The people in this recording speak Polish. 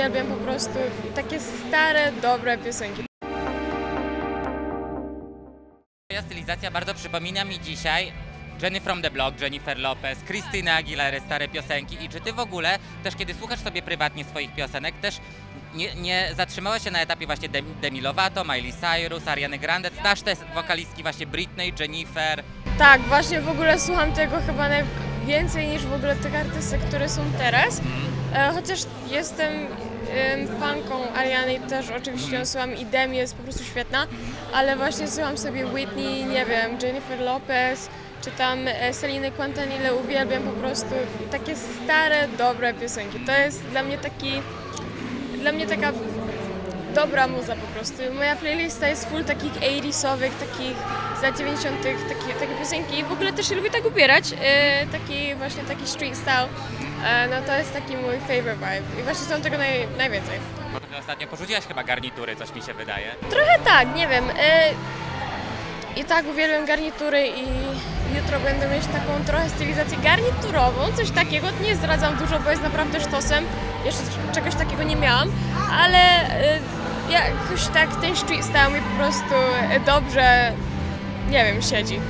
Uwielbiam po prostu takie stare, dobre piosenki. Moja stylizacja bardzo przypomina mi dzisiaj Jenny from the Block, Jennifer Lopez, Christina Aguilera, stare piosenki. I czy ty w ogóle, też kiedy słuchasz sobie prywatnie swoich piosenek, też nie, nie zatrzymałeś się na etapie właśnie Demi, Demi Lovato, Miley Cyrus, Ariany Grande, znasz te wokalistki właśnie Britney, Jennifer, Tak, właśnie w ogóle słucham tego chyba najwięcej niż w ogóle tych artystek, które są teraz. E, chociaż jestem em, fanką Ariany i też oczywiście ją słucham i Demi jest po prostu świetna, ale właśnie słucham sobie Whitney, nie wiem, Jennifer Lopez, czy tam e, Seliny Quintanille, uwielbiam po prostu takie stare, dobre piosenki. To jest dla mnie taki, dla mnie taka dobra muza po prostu. Moja playlista jest full takich 80sowych, takich z lat 90 takie, takie piosenki i w ogóle też się lubię tak ubierać, e, taki właśnie taki street style. E, no to jest taki mój favorite vibe i właśnie są tego naj, najwięcej. bo trochę ostatnio porzuciłaś chyba garnitury, coś mi się wydaje. Trochę tak, nie wiem. E, I tak uwielbiam garnitury i jutro będę mieć taką trochę stylizację garniturową, coś takiego. Nie zdradzam dużo, bo jest naprawdę sztosem. Jeszcze czegoś takiego nie miałam, ale jakoś tak ten street style mi po prostu dobrze, nie wiem, siedzi.